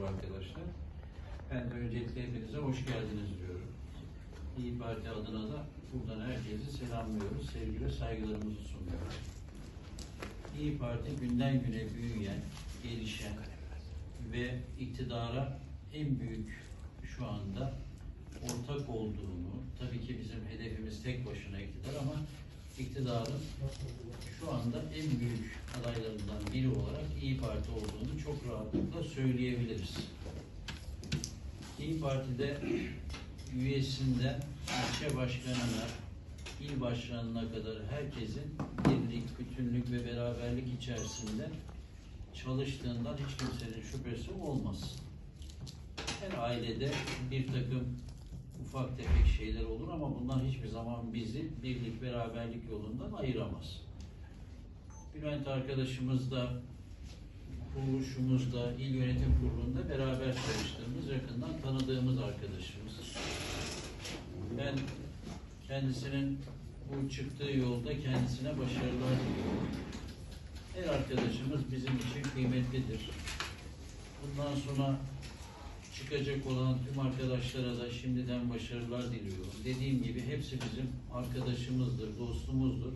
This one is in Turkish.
merhaba arkadaşlar. Ben öncelikle hepinize hoş geldiniz diyorum. İyi Parti adına da buradan herkesi selamlıyoruz. Sevgi ve saygılarımızı sunuyoruz. İyi Parti günden güne büyüyen, gelişen ve iktidara en büyük şu anda ortak olduğunu, tabii ki bizim hedefimiz tek başına iktidar ama iktidarın şu anda en büyük adaylarından biri olarak İyi Parti olduğunu çok söyleyebiliriz. İyi Parti'de üyesinden ilçe başkanına, il başkanına kadar herkesin birlik, bütünlük ve beraberlik içerisinde çalıştığından hiç kimsenin şüphesi olmaz. Her ailede bir takım ufak tefek şeyler olur ama bunlar hiçbir zaman bizi birlik, beraberlik yolundan ayıramaz. Bülent arkadaşımız da kuruluşumuzda, il yönetim kurulunda beraber çalıştığımız, yakından tanıdığımız arkadaşımız. Ben kendisinin bu çıktığı yolda kendisine başarılar diliyorum. Her arkadaşımız bizim için kıymetlidir. Bundan sonra çıkacak olan tüm arkadaşlara da şimdiden başarılar diliyorum. Dediğim gibi hepsi bizim arkadaşımızdır, dostumuzdur.